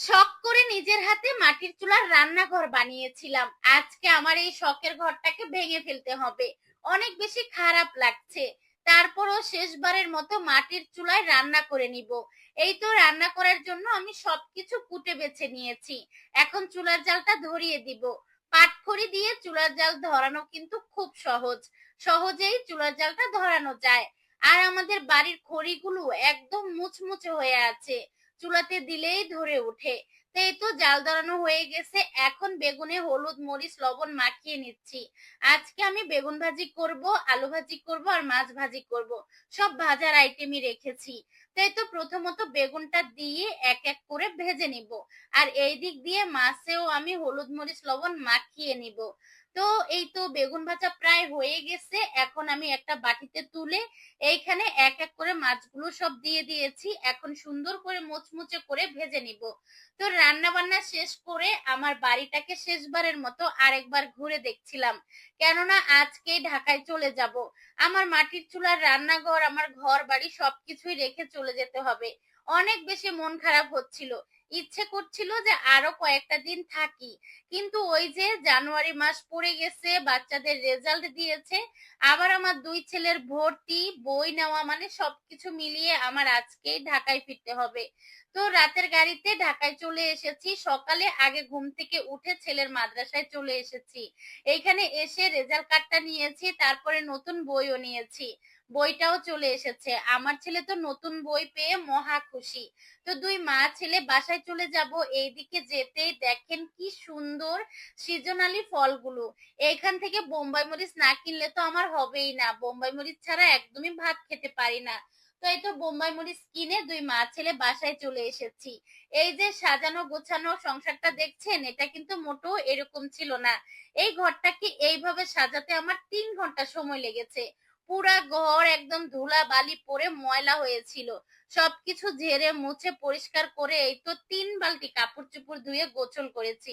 শখ করে নিজের হাতে মাটির চুলার রান্নাঘর বানিয়েছিলাম। আজকে আমার এই শখের ঘরটাকে ভেঙে ফেলতে হবে। অনেক বেশি খারাপ লাগছে। তারপরও শেষবারের মতো মাটির চুলায় রান্না করে নিব। এই তো রান্না করার জন্য আমি সবকিছু কুটে বেছে নিয়েছি। এখন চুলার জালটা ধরিয়ে দিব। পাটখড়ি দিয়ে চুলার জাল ধরানো কিন্তু খুব সহজ। সহজেই চুলার জালটা ধরানো যায়। আর আমাদের বাড়ির খড়িগুলো একদম মুচমুচে হয়ে আছে। চুলাতে দিলেই ধরে ওঠে। তো এই তো জাল ধরানো হয়ে গেছে, এখন বেগুনে হলুদ, মরিচ, লবণ মাখিয়ে নিচ্ছি। আজকে আমি বেগুন ভাজি করব, আলু ভাজি করব আর মাছ ভাজি করব। সব ভাজার আইটেমই রেখেছি। তাই তো প্রথমত বেগুনটা দিয়ে এক এক করে ভেজে নিব। আর এই দিক দিয়ে মাছেও আমি হলুদ, মরিচ, লবণ মাখিয়ে নিব। তো এই তো বেগুন ভাজা প্রায় হয়ে গেছে। এখন আমি একটা বাটিতে তুলে এইখানে এক এক করে মাছগুলো সব দিয়ে দিয়েছি। এখন সুন্দর করে মুচমুচে করে ভেজে নিব। তো রান্না বান্না শেষ করে আমার বাড়িটাকে শেষবারের মতো আরেকবার ঘুরে দেখছিলাম। কেননা আজকে ঢাকায় চলে যাব। আমার মাটির চুলার রান্নাঘর, আমার ঘর বাড়ি সবকিছুই রেখে চলে যেতে হবে। অনেক বেশি মন খারাপ হচ্ছিল। ইচ্ছে করছিল যে আরও কয়েকটা দিন থাকি। কিন্তু ওই যে জানুয়ারি মাস পড়ে গেছে, বাচ্চাদের রেজাল্ট দিয়েছে, আবার আমার দুই ছেলের ভর্তি, বই নেওয়া মানে সবকিছু মিলিয়ে আমার আজকেই ঢাকায় ফিরতে হবে। তো রাতের গাড়িতে ঢাকায় চলে এসেছি, সকালে আগে ঘুম থেকে উঠে ছেলের মাদ্রাসায় চলে এসেছি। এইখানে এসে রেজাল্ট কার্ডটা নিয়েছি, তারপরে নতুন বইও নিয়েছি। বইটাও চলে এসেছে। আমার ছেলে তো নতুন বই পেয়ে মহা খুশি। তো দুই মা ছেলে বাসায় চলে যাব, এইদিকে যেতেই দেখেন কি সুন্দর সিজনালি ফলগুলো। এখান থেকে বোম্বাই মরিচ না কিনলে তো আমার হবেই না। বোম্বাই মরিচ ছাড়া একদমই ভাত খেতে পারি না। তো এই তো বোম্বাই মরিচ কিনে দুই মা ছেলে বাসায় চলে এসেছি। এই যে সাজানো গোছানো সংসারটা দেখছেন, এটা কিন্তু মোটেও এরকম ছিল না। এই ঘরটাকে এইভাবে সাজাতে আমার তিন ঘণ্টা সময় লেগেছে। পুরা ঘর একদম ধুলা বালি পরে ময়লা হয়েছিল। সবকিছু ঝেড়ে মুছে পরিষ্কার করে এই তো তিন বালতি কাপড় চোপড় ধুয়ে গোছল করেছি।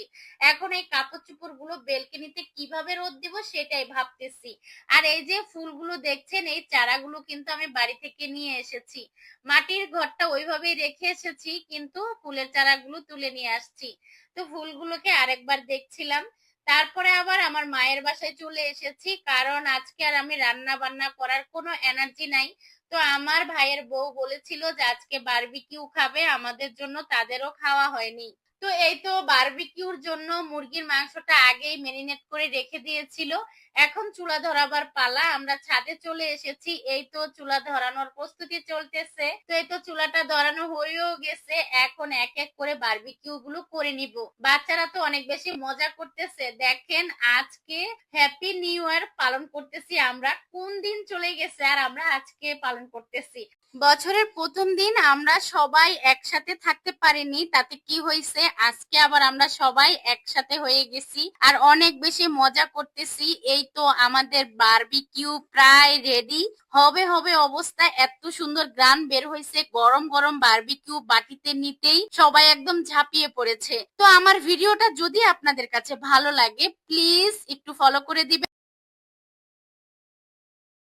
এখন এই কাপড় চোপড়গুলো বেলকনিতে কীভাবে রোদ দিব সেটাই ভাবতেছি। আর এই যে ফুলগুলো দেখছেন, এই চারাগুলো কিন্তু আমি বাড়ি থেকে নিয়ে এসেছি। মাটির ঘরটা ওইভাবেই রেখে এসেছি, কিন্তু ফুলের চারাগুলো তুলে নিয়ে আসছি। তো ফুলগুলোকে আরেকবার দেখছিলাম। তারপরে আবার আমার মায়ের বাসায় চলে এসেছি, কারণ আজকে আর আমি রান্না বান্না করার কোনো এনার্জি নাই। তো আমার ভাইয়ের বউ বলেছিল যে আজকে বারবিকিউ খাবে, আমাদের জন্য তাদেরও খাওয়া হয়নি। তো এই তো বারবিকিউর জন্য মুরগির মাংসটা আগেই মেরিনেট করে রেখে দিয়েছিল। এখন চুলা ধরাবার পালা, আমরা ছাদে চলে এসেছি। এই তো চুলা ধরানোর প্রস্তুতি চলতেছে। তো এই তো চুলাটা ধরানো হয়েও গেছে। এখন এক এক করে বারবিকিউ গুলো করে নিব। বাচ্চারা তো অনেক বেশি মজা করতেছে। দেখেন, আজকে হ্যাপি নিউ ইয়ার পালন করতেছি আমরা। কোন দিন চলে গেছে আর আমরা আজকে পালন করতেছি? বছরের প্রথম দিন আমরা সবাই একসাথে থাকতে পারিনি, তাতে কি হয়েছে? আজকে আবার আমরা সবাই একসাথে হয়ে গেছি আর অনেক বেশি মজা করতেছি। এই তো আমাদের বারবিকিউ প্রায় রেডি হবে হবে অবস্থা। এত সুন্দর গ্রান বের হয়েছে। গরম গরম বারবিকিউ বাটিতে নিতেই সবাই একদম ঝাঁপিয়ে পড়েছে। তো আমার ভিডিওটা যদি আপনাদের কাছে ভালো লাগে প্লিজ একটু ফলো করে দিবেন।